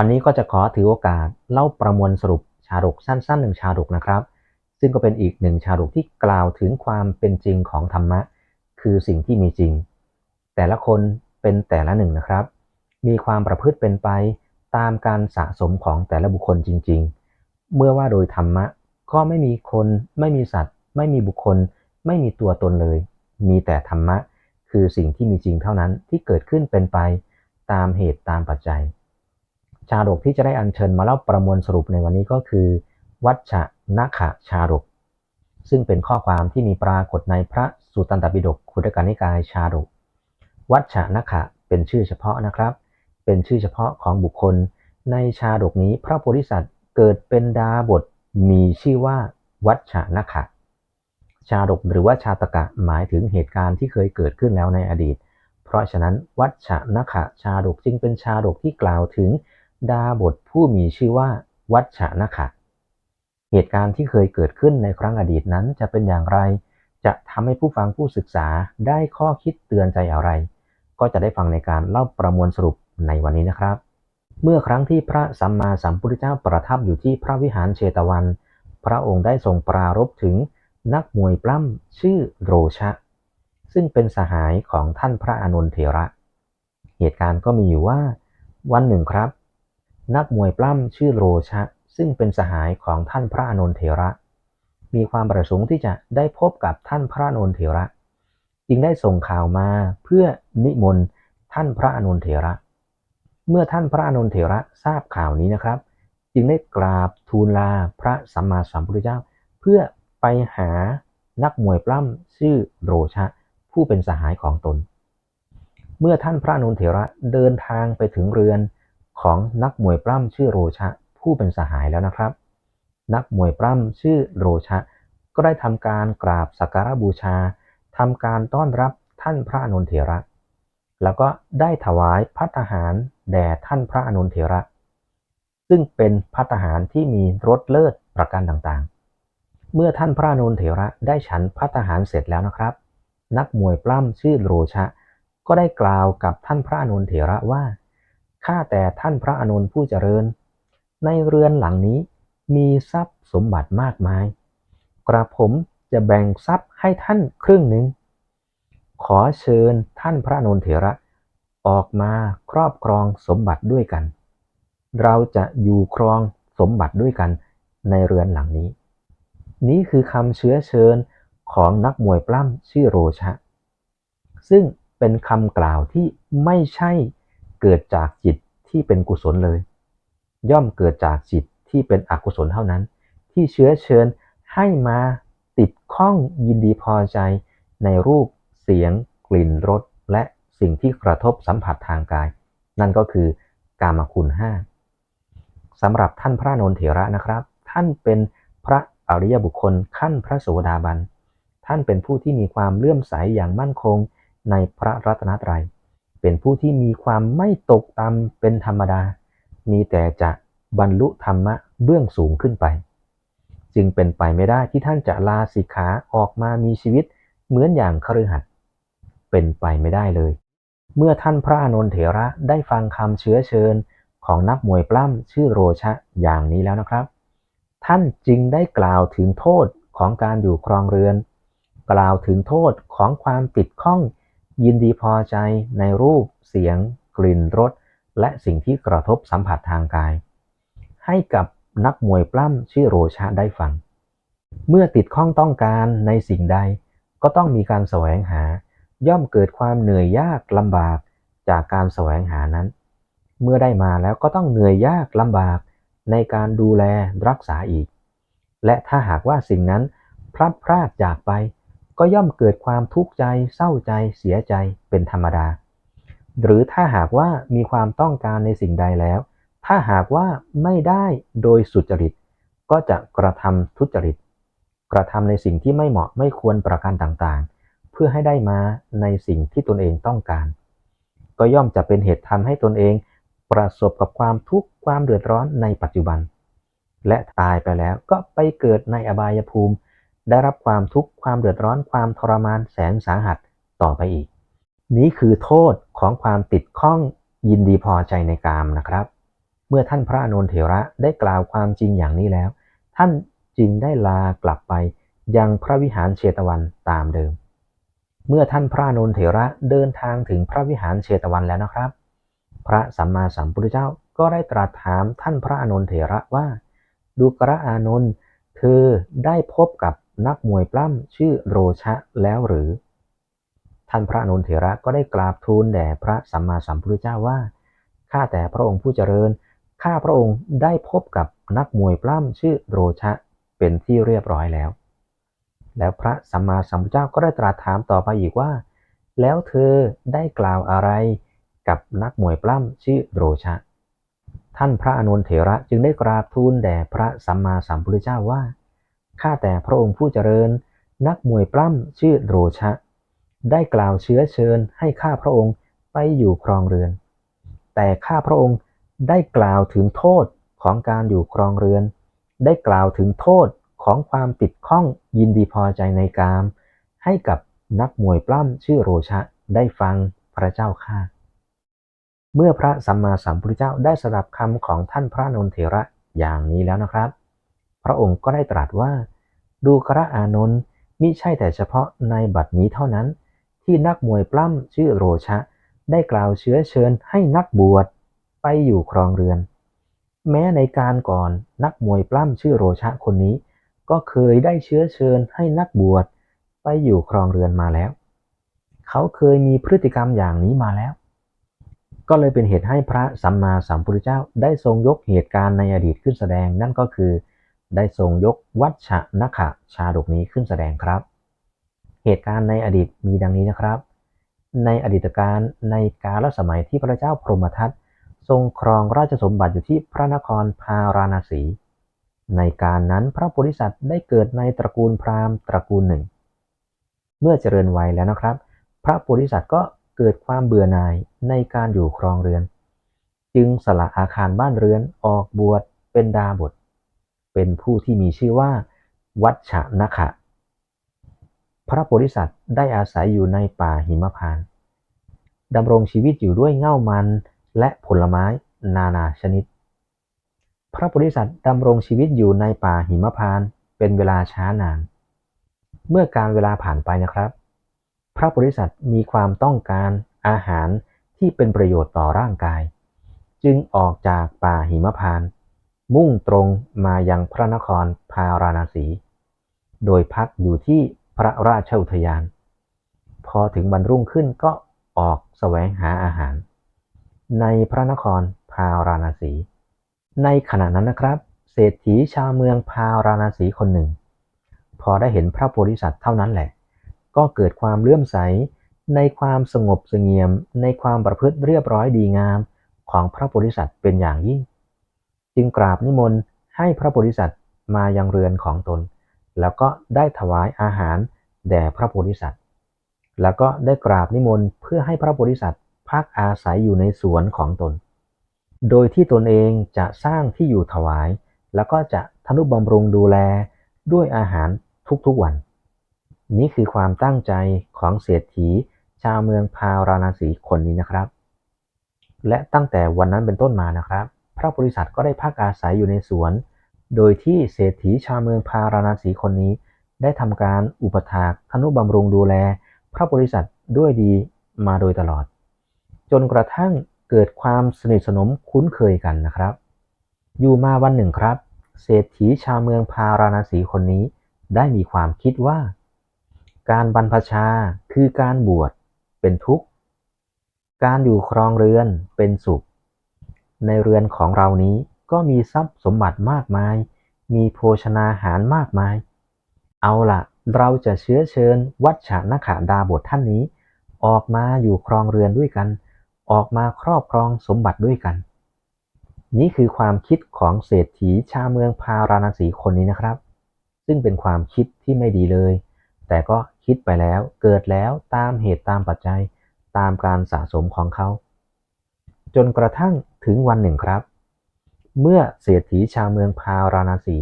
วันนี้ก็จะขอถือโอกาสเล่าประมวลสรุปชาดกสั้นๆหนึ่งชาดกนะครับ ซึ่งก็เป็นอีกหนึ่งชาดกที่กล่าวถึงความเป็นจริงของธรรมะ คือสิ่งที่มีจริง แต่ละคนเป็นแต่ละหนึ่งนะครับ มีความประพฤติเป็นไปตามการสะสมของแต่ละบุคคลจริง ๆ เมื่อว่าโดยธรรมะก็ไม่มีคน ไม่มีสัตว์ ไม่มีบุคคล ไม่มีตัวตนเลย มีแต่ธรรมะ คือสิ่งที่มีจริงเท่านั้นที่เกิดขึ้นเป็นไป ตามเหตุตามปัจจัย ชาดกที่จะได้อัญเชิญมาเล่าประมวลสรุปในวันนี้ก็คือ วัชชะนาขะชาดก ซึ่งเป็นข้อความที่มีปรากฏในพระสุตตันตปิฎกขุทกานิกายชาดก วัชชะนาขะเป็นชื่อเฉพาะนะครับ เป็นชื่อเฉพาะของบุคคล ในชาดกนี้พระโพธิสัตว์เกิดเป็นดาบทมีชื่อว่าวัชชะนาขะชาดกหรือว่าชาตกะหมายถึงเหตุการณ์ที่เคยเกิดขึ้นแล้วในอดีต เพราะฉะนั้นวัชชะนาขะชาดกจึงเป็นชาดกที่กล่าวถึง ดาบทผู้มีชื่อว่า วัชชะนาขะเหตุการณ์ที่เคยเกิดขึ้นในครั้งอดีตนั้นจะเป็นอย่างไร จะทำให้ผู้ฟังผู้ศึกษาได้ข้อคิดเตือนใจอะไร ก็จะได้ฟังในการเล่าประมวลสรุปในวันนี้นะครับ เมื่อครั้งที่พระสัมมาสัมพุทธเจ้าประทับอยู่ที่พระวิหารเชตวัน พระองค์ได้ทรงปรารภถึงนักมวยปล้ำชื่อโรชะ ซึ่งเป็นสหายของท่านพระอานนเถระ เหตุการณ์ก็มีอยู่ว่า วันหนึ่งครับ นักมวยปล้ำชื่อโรชะ ซึ่งเป็นสหายของท่านพระอนนทเถระ มีความประสงค์ที่จะได้พบกับท่านพระอนนทเถระ จึงได้ส่งข่าวมาเพื่อนิมนต์ท่านพระอนนทเถระ เมื่อท่านพระอนนทเถระทราบข่าวนี้นะครับ จึงได้กราบทูลลาพระสัมมาสัมพุทธเจ้า เพื่อไปหานักมวยปล้ำชื่อโรชะ ผู้เป็นสหายของตน เมื่อท่านพระอนุนเถระเดินทางไปถึงเรือน ของนักมวยปล้ำชื่อโรชะ ผู้เป็นสหายแล้วนะครับ นักมวยปล้ำชื่อโรชะ ก็ได้ทำการกราบสักการะบูชาทำการต้อนรับท่านพระอนุนเถระ แล้วก็ได้ถวายพัฒหารแด่ท่านพระอนุนเถระ ซึ่งเป็นพัฒหารที่มีรสเลิศประการต่างๆ เมื่อท่านพระอนุนเถระได้ฉันพัฒหารเสร็จแล้วนะครับ นักมวยปล้ำชื่อโรชะ ก็ได้กล่าวกับท่านพระอนุนเถระว่า ข้าแต่ท่านพระอนุนผู้เจริญ ในเรือนหลังนี้มีทรัพย์สมบัติมากมาย กระผมจะแบ่งทรัพย์ให้ท่านครึ่งหนึ่ง ขอเชิญท่านพระอนุเถระออกมาครอบครองสมบัติด้วยกัน เราจะอยู่ครองสมบัติด้วยกันในเรือนหลังนี้ นี้คือคำเชื้อเชิญของนักมวยปล้ำชื่อโรชะ ซึ่งเป็นคำกล่าวที่ไม่ใช่ เกิดจากจิตที่เป็นกุศลเลย ย่อมเกิดจากจิตที่เป็นอกุศลเท่านั้น ที่เชื้อเชิญให้มาติดข้องยินดีพอใจในรูปเสียง กลิ่นรสและสิ่งที่กระทบสัมผัสทางกาย นั่นก็คือกามคุณห้าสำหรับท่านพระนนเถระนะครับ ท่านเป็นพระอริยบุคคลขั้นพระโสดาบัน ท่านเป็นผู้ที่มีความเลื่อมใสอย่างมั่นคงในพระรัตนตรัย เป็นผู้ที่มีความไม่ตกต่ำเป็นธรรมดา มีแต่จะบรรลุธรรมะเบื้องสูงขึ้นไป จึงเป็นไปไม่ได้ที่ท่านจะลาสิกขาออกมามีชีวิตเหมือนอย่างคฤหัสถ์เป็นไปไม่ได้เลย เมื่อท่านพระอานนทเถระได้ฟังคำเชื้อเชิญของนักมวยปล้ำชื่อโรชะอย่างนี้แล้วนะครับ ท่านจึงได้กล่าวถึงโทษของการอยู่ครองเรือน กล่าวถึงโทษของความติดข้อง ยินดีพอใจในรูป เสียง กลิ่นรส และสิ่งที่กระทบสัมผัสทางกาย ให้กับนักมวยปล้ำชื่อโรชะได้ฟัง เมื่อติดข้องต้องการในสิ่งใด ก็ต้องมีการแสวงหา ย่อมเกิดความเหนื่อยยากลำบากจากการแสวงหานั้น เมื่อได้มาแล้วก็ต้องเหนื่อยยากลำบากในการดูแลรักษาอีก และถ้าหากว่าสิ่งนั้นพลัดพรากจากไป ก็ย่อมเกิดความทุกข์ใจ เศร้าใจ เสียใจเป็นธรรมดา หรือถ้าหากว่ามีความต้องการในสิ่งใดแล้ว ถ้าหากว่าไม่ได้โดยสุจริต ก็จะกระทำทุจริต กระทำในสิ่งที่ไม่เหมาะไม่ควรประการต่างๆ เพื่อให้ได้มาในสิ่งที่ตนเองต้องการ ก็ย่อมจะเป็นเหตุทำให้ตนเองประสบกับความทุกข์ความเดือดร้อนในปัจจุบัน และตายไปแล้วก็ไปเกิดในอบายภูมิ ได้รับความทุกข์ความเดือดร้อนความทรมานแสนสาหัสต่อไปอีก นี้คือโทษของความติดข้องยินดีพอใจในกามนะครับ เมื่อท่านพระอานนเถระได้กล่าวความจริงอย่างนี้แล้ว ท่านจึงได้ลากลับไปยังพระวิหารเชตวันตามเดิม เมื่อท่านพระอานนทเถระเดินทางถึงพระวิหารเชตวันแล้วนะครับ พระสัมมาสัมพุทธเจ้าก็ได้ตรัสถามท่านพระอานนเถระว่า ดูกระอานนท์เธอได้พบกับ นักมวยปล้ำชื่อโรชะแล้วหรือ ท่านพระนนเถระก็ได้กราบทูลแด่พระสัมมาสัมพุทธเจ้าว่า ข้าแต่พระองค์ผู้เจริญ ข้าพระองค์ได้พบกับนักมวยปล้ำชื่อโรชะเป็นที่เรียบร้อยแล้ว แล้วพระสัมมาสัมพุทธเจ้าก็ได้ตรัสถามต่อไปอีกว่า แล้วเธอได้กล่าวอะไรกับนักมวยปล้ำชื่อโรชะ ท่านพระอานนเถระจึงได้กราบทูลแด่พระสัมมาสัมพุทธเจ้าว่า ข้าแต่พระองค์ผู้เจริญ นักมวยปล้ำชื่อโรชะ ได้กล่าวเชื้อเชิญให้ข้าพระองค์ไปอยู่ครองเรือน แต่ข้าพระองค์ได้กล่าวถึงโทษของการอยู่ครองเรือน ได้กล่าวถึงโทษของความติดข้องยินดีพอใจในกาม ให้กับนักมวยปล้ำชื่อโรชะได้ฟังพระเจ้าข้าเมื่อพระสัมมาสัมพุทธเจ้าได้สดับคำของท่านพระนนเถระอย่างนี้แล้วนะครับ พระองค์ก็ได้ตรัสว่า ดูกระอานนท์มิใช่แต่เฉพาะในบัดนี้เท่านั้น ที่นักมวยปล้ำชื่อโรชะ ได้กล่าวเชื้อเชิญให้นักบวชไปอยู่ครองเรือน แม้ในการก่อนนักมวยปล้ำชื่อโรชะคนนี้ ก็เคยได้เชื้อเชิญให้นักบวชไปอยู่ครองเรือนมาแล้ว เขาเคยมีพฤติกรรมอย่างนี้มาแล้ว ก็เลยเป็นเหตุให้พระสัมมาสัมพุทธเจ้าได้ทรงยกเหตุการณ์ในอดีตขึ้นแสดงนั่นก็คือ ได้ทรงยกวัชชะนขะชาดกนี้ขึ้นแสดงครับ เหตุการณ์ในอดีตมีดังนี้นะครับ ในอดีตการในกาลสมัยที่พระเจ้าพรหมทัตทรงครองราชสมบัติอยู่ที่พระนครพาราณสี ในการนั้นพระโพธิสัตว์ได้เกิดในตระกูลพราหมณ์ตระกูลหนึ่ง เมื่อเจริญวัยแล้วนะครับ พระโพธิสัตว์ก็เกิดความเบื่อหน่ายในการอยู่ครองเรือน จึงสละอาคารบ้านเรือนออกบวชเป็นดาบท เป็นผู้ที่มีชื่อว่า วัชชะนขะพระโพธิสัตว์ได้อาศัยอยู่ในป่าหิมพานต์ดำรงชีวิตอยู่ด้วยเง่ามันและผลไม้นานาชนิด พระโพธิสัตว์ดำรงชีวิตอยู่ในป่าหิมพานต์เป็นเวลาช้านาน เมื่อการเวลาผ่านไปนะครับ พระโพธิสัตว์มีความต้องการอาหารที่เป็นประโยชน์ต่อร่างกาย จึงออกจากป่าหิมพานต์ มุ่งตรงมายังพระนครพาราณสี โดยพักอยู่ที่พระราชอุทยาน พอถึงบรรรุ่งขึ้นก็ออกแสวงหาอาหาร ในพระนครพาราณสี ในขณะนั้นนะครับ เศรษฐีชาวเมืองพาราณสีคนหนึ่ง พอได้เห็นพระโพธิสัตว์เท่านั้นแหละ ก็เกิดความเลื่อมใสในความสงบเสงี่ยม ในความประพฤติเรียบร้อยดีงามของพระโพธิสัตว์เป็นอย่างยิ่ง จึงกราบนิมนต์ให้พระโพธิสัตว์มายังเรือนของตน แล้วก็ได้ถวายอาหารแด่พระโพธิสัตว์ แล้วก็ได้กราบนิมนต์เพื่อให้พระโพธิสัตว์พักอาศัยอยู่ในสวนของตน โดยที่ตนเองจะสร้างที่อยู่ถวาย แล้วก็จะทนุบำรุงดูแลด้วยอาหารทุกๆวัน นี่คือความตั้งใจของเศรษฐีชาวเมืองพาราณสีคนนี้นะครับ และตั้งแต่วันนั้นเป็นต้นมานะครับ พระโพธิสัตว์ก็ได้พักอาศัยอยู่ในสวน โดยที่เศรษฐีชาวเมืองพาราณสีคนนี้ ได้ทำการอุปถากทนุบำรุงดูแล พระโพธิสัตว์ด้วยดีมาโดยตลอด จนกระทั่งเกิดความสนิทสนมคุ้นเคยกันนะครับ อยู่มาวันหนึ่งครับ เศรษฐีชาวเมืองพาราณสีคนนี้ ได้มีความคิดว่า การบรรพชาคือการบวชเป็นทุกข์ การอยู่ครองเรือนเป็นสุข ในเรือนของเรานี้ก็มีทรัพย์สมบัติมากมาย มีโภชนาหารมากมาย เอาละเราจะเชื้อเชิญวัชชะนขาดาบทท่านนี้ ออกมาอยู่ครองเรือนด้วยกัน ออกมาครอบครองสมบัติด้วยกัน นี่คือความคิดของเศรษฐีชาเมืองพาราณสีคนนี้นะครับ ซึ่งเป็นความคิดที่ไม่ดีเลย แต่ก็คิดไปแล้วเกิดแล้วตามเหตุตามปัจจัยตามการสะสมของเขา จนกระทั่งถึงวันหนึ่งครับ เมื่อเศรษฐีชาวเมืองพาราณสี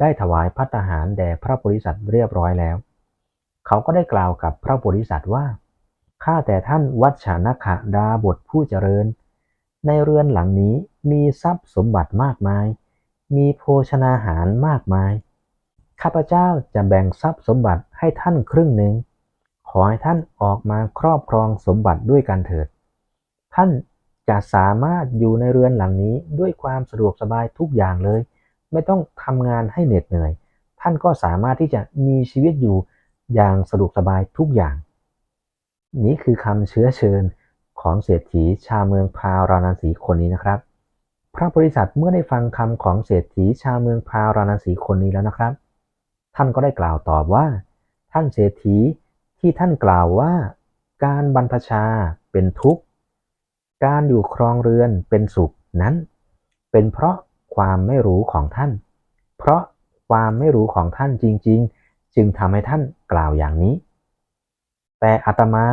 ได้ถวายพัตหารแด่พระโพธิสัตว์เรียบร้อยแล้ว เขาก็ได้กล่าวกับพระโพธิสัตว์ว่า ข้าแต่ท่านวัชชานขะดาบทผู้เจริญ ในเรือนหลังนี้มีทรัพย์สมบัติมากมาย มีโภชนาหารมากมาย ข้าพเจ้าจะแบ่งทรัพย์สมบัติให้ท่านครึ่งหนึ่ง ขอให้ท่านออกมาครอบครองสมบัติด้วยกันเถิด ท่าน จะสามารถอยู่ในเรือนหลังนี้ด้วยความสะดวกสบายทุกอย่างเลย ไม่ต้องทำงานให้เหน็ดเหนื่อย ท่านก็สามารถที่จะมีชีวิตอยู่อย่างสะดวกสบายทุกอย่าง นี้คือคำเชื้อเชิญของเศรษฐีชาวเมืองพาราณสีคนนี้นะครับ พระบริษัทเมื่อได้ฟังคำของเศรษฐีชาวเมืองพาราณสีคนนี้แล้วนะครับ ท่านก็ได้กล่าวตอบว่า ท่านเศรษฐีที่ท่านกล่าวว่า การบรรพชาเป็นทุกข์ การอยู่ครองเรือนเป็นสุขนั้น เป็นเพราะความไม่รู้ของท่าน เพราะความไม่รู้ของท่านจริง ๆ จึงทำให้ท่านกล่าวอย่างนี้ แต่อาตมา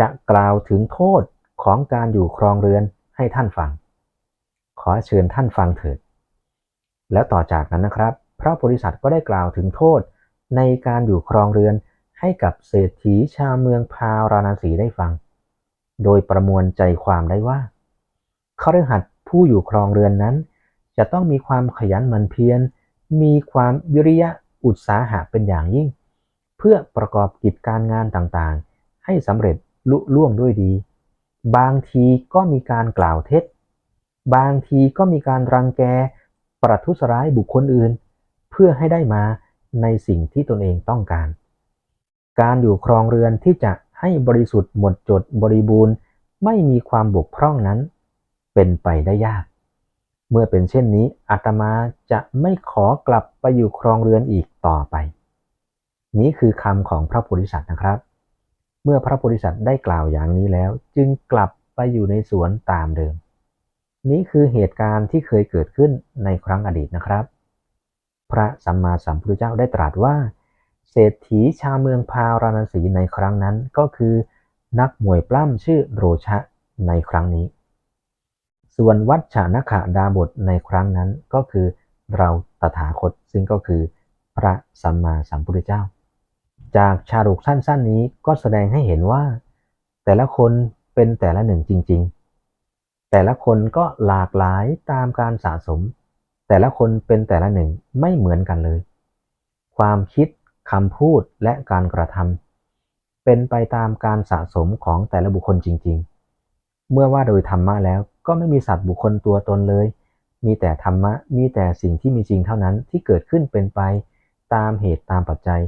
จะกล่าวถึงโทษของการอยู่ครองเรือนให้ท่านฟัง ขอเชิญท่านฟังเถิด แล้วต่อจากนั้นนะครับ พระบริษัทก็ได้กล่าวถึงโทษในการอยู่ครองเรือนให้กับเศรษฐีชาวเมืองพาราณสีได้ฟัง โดยประมวลใจความได้ว่าคฤหัสถ์ผู้อยู่ครองเรือนนั้น จะต้องมีความขยันหมั่นเพียร มีความวิริยะอุตสาหะเป็นอย่างยิ่ง เพื่อประกอบกิจการงานต่างๆ ให้สำเร็จลุล่วงด้วยดี บางทีก็มีการกล่าวเท็จ บางทีก็มีการรังแก ประทุษร้ายบุคคลอื่น เพื่อให้ได้มาในสิ่งที่ตนเองต้องการ การอยู่ครองเรือนที่จะ ให้บริสุทธิ์หมดจดบริบูรณ์ ไม่มีความบกพร่องนั้น เป็นไปได้ยาก เมื่อเป็นเช่นนี้อาตมาจะไม่ขอกลับไปอยู่ครองเรือนอีกต่อไป นี้คือคำของพระโพธิสัตว์นะครับ เมื่อพระโพธิสัตว์ได้กล่าวอย่างนี้แล้ว จึงกลับไปอยู่ในสวนตามเดิม นี้คือเหตุการณ์ที่เคยเกิดขึ้นในครั้งอดีตนะครับ พระสัมมาสัมพุทธเจ้าได้ตรัสว่า เศรษฐีชาวเมืองพาราณสีในครั้งนั้นก็คือ นักมวยปล้ำชื่อโรชะในครั้งนี้ ส่วนวัชชานขะดาบทในครั้งนั้นก็คือเราตถาคตซึ่งก็คือ พระสัมมาสัมพุทธเจ้า จากชาดกสั้นๆนี้ก็แสดงให้เห็นว่า แต่ละคนเป็นแต่ละหนึ่งจริง ๆ แต่ละคนก็หลากหลายตามการสะสม แต่ละคนเป็นแต่ละหนึ่งไม่เหมือนกันเลย ความคิด คำพูดและการกระทำเป็นไปตามการสะสมของแต่ละบุคคลจริง ๆ เมื่อว่าโดยธรรมะแล้วก็ไม่มีสัตว์บุคคลตัวตนเลย มีแต่ธรรมะ มีแต่สิ่งที่มีจริงเท่านั้นที่เกิดขึ้นเป็นไป ตามเหตุตามปัจจัย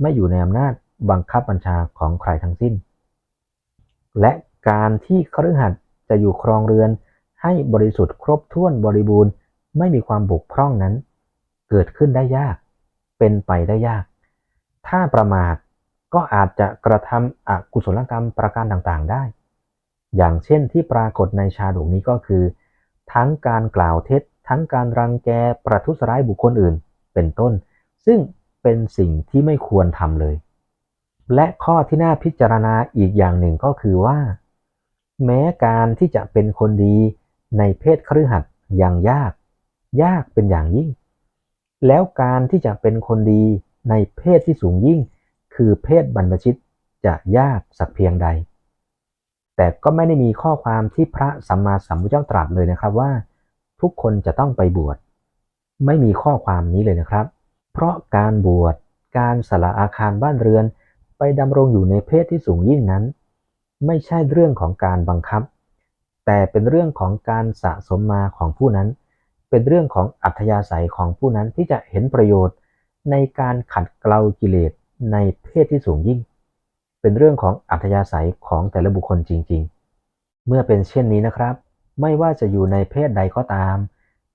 ไม่อยู่ในอำนาจบังคับบัญชาของใครทั้งสิ้น และการที่คฤหัสถ์จะอยู่ครองเรือน ให้บริสุทธิ์ครบถ้วนบริบูรณ์ ไม่มีความบกพร่องนั้น เกิดขึ้นได้ยาก เป็นไปได้ยาก ถ้าประมาทก็อาจจะกระทำอกุศลกรรมประการต่างๆได้ อย่างเช่นที่ปรากฏในชาดกนี้ก็คือ ทั้งการกล่าวเท็จ ทั้งการรังแกประทุษร้ายบุคคลอื่น เป็นต้น ซึ่งเป็นสิ่งที่ไม่ควรทำเลย และข้อที่น่าพิจารณาอีกอย่างหนึ่งก็คือว่า แม้การที่จะเป็นคนดีในเพศคฤหัสถ์ยังยาก ยากเป็นอย่างยิ่ง แล้วการที่จะเป็นคนดี ในเพศที่สูงยิ่ง คือเพศบรรพชิตจะยากสักเพียงใด แต่ก็ไม่ได้มีข้อความที่พระสัมมาสัมพุทธเจ้าตรัสเลยนะครับว่า ทุกคนจะต้องไปบวช ไม่มีข้อความนี้เลยนะครับ เพราะการบวช การสละอาคารบ้านเรือน ไปดำรงอยู่ในเพศที่สูงยิ่งนั้น ไม่ใช่เรื่องของการบังคับ แต่เป็นเรื่องของการสะสมมาของผู้นั้น เป็นเรื่องของอัธยาศัยของผู้นั้นที่จะเห็นประโยชน์ ในการขัดเกลากิเลสในเพศที่สูงยิ่ง เป็นเรื่องของอัธยาศัยของแต่ละบุคคลจริง ๆ เมื่อเป็นเช่นนี้นะครับ ไม่ว่าจะอยู่ในเพศใดก็ตาม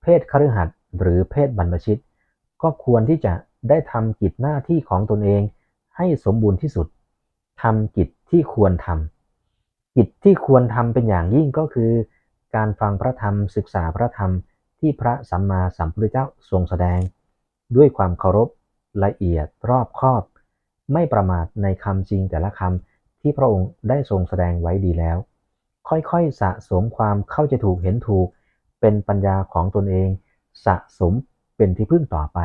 เพศคฤหัสถ์หรือเพศบรรพชิต ก็ควรที่จะได้ทำกิจหน้าที่ของตนเองให้สมบูรณ์ที่สุดทำกิจที่ควรทำกิจที่ควรทำเป็นอย่างยิ่งก็คือ การฟังพระธรรมศึกษาพระธรรมที่พระสัมมาสัมพุทธเจ้าทรงแสดง ด้วยความเคารพละเอียดรอบคอบ ไม่ประมาทในคำจริงแต่ละคำที่พระองค์ได้ทรงแสดงไว้ดีแล้ว ค่อยๆสะสมความเข้าใจถูกเห็นถูก เป็นปัญญาของตนเอง สะสมเป็นที่พึ่งต่อไป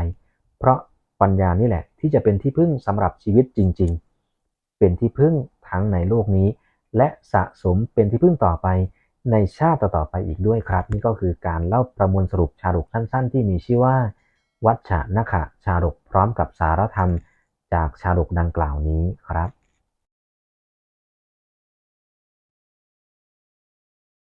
เพราะปัญญานี่แหละที่จะเป็นที่พึ่งสำหรับชีวิตจริง ๆ เป็นที่พึ่งทั้งในโลกนี้ และสะสมเป็นที่พึ่งต่อไปในชาติต่อๆไปอีกด้วยครับ นี่ก็คือการเล่าประมวลสรุปชาดกสั้น ๆ ที่มีชื่อว่า วัชชะนขะชาดกพร้อมกับสารธรรมจากชาดกดังกล่าวนี้ครับ